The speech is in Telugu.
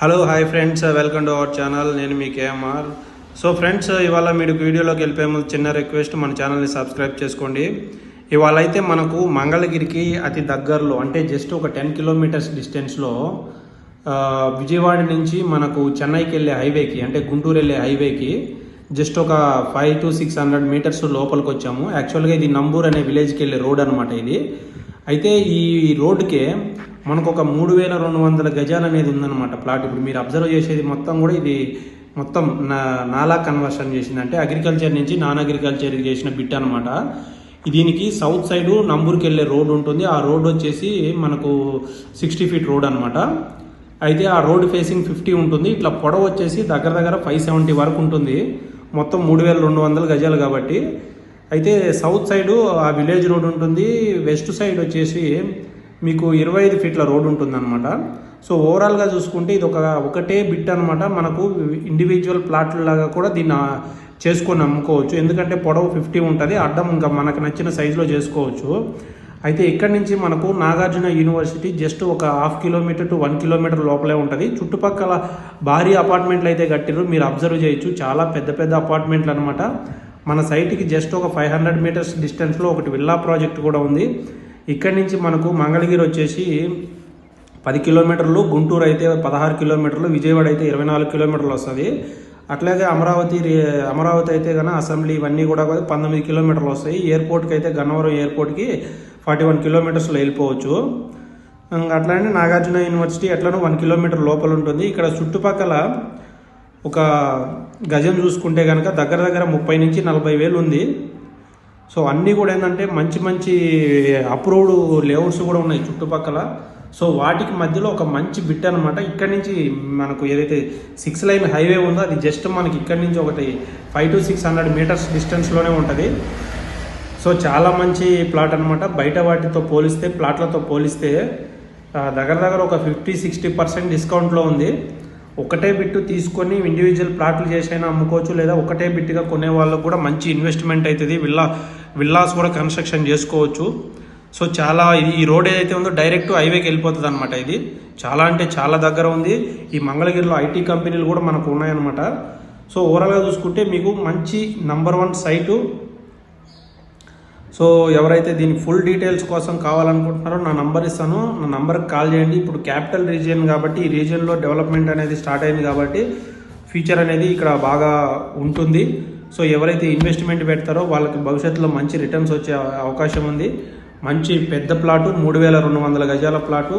Hello hi friends welcome to our channel నేను మీ కేఎంఆర్ సో ఫ్రెండ్స్ ఇవాళ మీరు వీడియోలోకి వెళ్ళిపోయే ముందు చిన్న రిక్వెస్ట్ మన ఛానల్ని సబ్స్క్రైబ్ చేసుకోండి. ఇవాళ అయితే మనకు మంగళగిరికి అతి దగ్గరలో అంటే జస్ట్ ఒక టెన్ కిలోమీటర్స్ డిస్టెన్స్లో విజయవాడ నుంచి మనకు చెన్నైకి వెళ్ళే హైవేకి అంటే గుంటూరు వెళ్ళే హైవేకి జస్ట్ ఒక five to six hundred meters లోపలికి వచ్చాము. యాక్చువల్గా ఇది నంబూర్ అనే విలేజ్కి వెళ్ళే రోడ్ అనమాట ఇది. అయితే ఈ రోడ్డుకే మనకు ఒక మూడు వేల రెండు వందల గజాలు అనేది ఉందన్నమాట ప్లాట్. ఇప్పుడు మీరు అబ్జర్వ్ చేసేది మొత్తం కూడా ఇది మొత్తం నా నాలా కన్వర్షన్ చేసింది అంటే అగ్రికల్చర్ నుంచి నాన్ అగ్రికల్చర్ చేసిన బిట్ అనమాట దీనికి సౌత్ సైడ్ నంబూర్కి వెళ్ళే రోడ్ ఉంటుంది. ఆ రోడ్ వచ్చేసి మనకు సిక్స్టీ ఫీట్ రోడ్ అనమాట అయితే ఆ రోడ్ ఫేసింగ్ ఫిఫ్టీ ఉంటుంది. ఇట్లా పొడవు వచ్చేసి దగ్గర దగ్గర ఫైవ్ సెవెంటీ వరకు ఉంటుంది. మొత్తం మూడు వేల రెండు వందల గజాలు కాబట్టి. అయితే సౌత్ సైడు ఆ విలేజ్ రోడ్ ఉంటుంది. వెస్ట్ సైడ్ వచ్చేసి మీకు ఇరవై ఐదు ఫీట్ల రోడ్ ఉంటుంది అనమాట సో ఓవరాల్గా చూసుకుంటే ఇది ఒక ఒకటే బిట్ అనమాట మనకు ఇండివిజువల్ ప్లాట్ల లాగా కూడా దీన్ని చేసుకొని అమ్ముకోవచ్చు. ఎందుకంటే పొడవు ఫిఫ్టీ ఉంటుంది. అడ్డం ఇంకా మనకు నచ్చిన సైజులో చేసుకోవచ్చు. అయితే ఇక్కడి నుంచి మనకు నాగార్జున యూనివర్సిటీ జస్ట్ ఒక half kilometer to one kilometer లోపలే ఉంటుంది. చుట్టుపక్కల భారీ అపార్ట్మెంట్లు అయితే కట్టిరు మీరు అబ్జర్వ్ చేయొచ్చు. చాలా పెద్ద పెద్ద అపార్ట్మెంట్లు అనమాట మన సైట్కి జస్ట్ ఒక ఫైవ్ హండ్రెడ్ మీటర్స్ డిస్టెన్స్లో ఒకటి విల్లా ప్రాజెక్ట్ కూడా ఉంది. ఇక్కడి నుంచి మనకు మంగళగిరి వచ్చేసి పది కిలోమీటర్లు గుంటూరు అయితే పదహారు కిలోమీటర్లు విజయవాడ అయితే ఇరవై నాలుగు కిలోమీటర్లు వస్తుంది. అట్లాగే అమరావతి అమరావతి అయితే కన్నా అసెంబ్లీ ఇవన్నీ కూడా పంతొమ్మిది కిలోమీటర్లు వస్తాయి. ఎయిర్పోర్ట్కి అయితే గన్నవరం ఎయిర్పోర్ట్కి ఫార్టీ వన్ కిలోమీటర్స్లో వెళ్ళిపోవచ్చు. అట్లానే నాగార్జున యూనివర్సిటీ ఎట్లనో వన్ కిలోమీటర్ లోపల ఉంటుంది. ఇక్కడ చుట్టుపక్కల ఒక గజం చూసుకుంటే కనుక దగ్గర దగ్గర ముప్పై నుంచి నలభై వేలు ఉంది. సో అన్నీ కూడా ఏంటంటే మంచి మంచి అప్రూవ్డ్ లేఅవుట్స్ కూడా ఉన్నాయి చుట్టుపక్కల. సో వాటికి మధ్యలో ఒక మంచి బిట్ అనమాట ఇక్కడ నుంచి మనకు ఏదైతే సిక్స్ లైన్ హైవే ఉందో అది జస్ట్ మనకి ఇక్కడ నుంచి ఒకటి five to six hundred meters డిస్టెన్స్లోనే ఉంటుంది. సో చాలా మంచి ప్లాట్ అనమాట బయట వాటితో పోలిస్తే ప్లాట్లతో పోలిస్తే దగ్గర దగ్గర ఒక ఫిఫ్టీ సిక్స్టీ పర్సెంట్ డిస్కౌంట్లో ఉంది. ఒకటే బిట్టు తీసుకొని ఇండివిజువల్ ప్లాట్లు చేసైనా అమ్ముకోవచ్చు లేదా ఒకటే బిట్టుగా కొనే వాళ్ళకు కూడా మంచి ఇన్వెస్ట్మెంట్ అవుతుంది విల్లా విల్లాస్ కూడా కన్స్ట్రక్షన్ చేసుకోవచ్చు. సో చాలా ఇది- ఈ రోడ్ ఏదైతే ఉందో డైరెక్ట్ హైవేకి వెళ్ళిపోతుంది అనమాట ఇది. చాలా అంటే చాలా దగ్గర ఉంది. ఈ మంగళగిరిలో ఐటీ కంపెనీలు కూడా మనకు ఉన్నాయన్నమాట. సో ఓవరాల్గా చూసుకుంటే మీకు మంచి నంబర్ వన్ సైటు సో ఎవరైతే దీని ఫుల్ డీటెయిల్స్ కోసం కావాలనుకుంటున్నారో నా నంబర్ ఇస్తాను. నా నంబర్కి కాల్ చేయండి. ఇప్పుడు క్యాపిటల్ రీజియన్ కాబట్టి ఈ రీజియన్లో డెవలప్మెంట్ అనేది స్టార్ట్ అయింది కాబట్టి ఫ్యూచర్ అనేది ఇక్కడ బాగా ఉంటుంది. సో ఎవరైతే ఇన్వెస్ట్మెంట్ పెడతారో వాళ్ళకి భవిష్యత్తులో మంచి రిటర్న్స్ వచ్చే అవకాశం ఉంది. మంచి పెద్ద ప్లాటు మూడు వేల రెండు వందల గజాల ప్లాటు.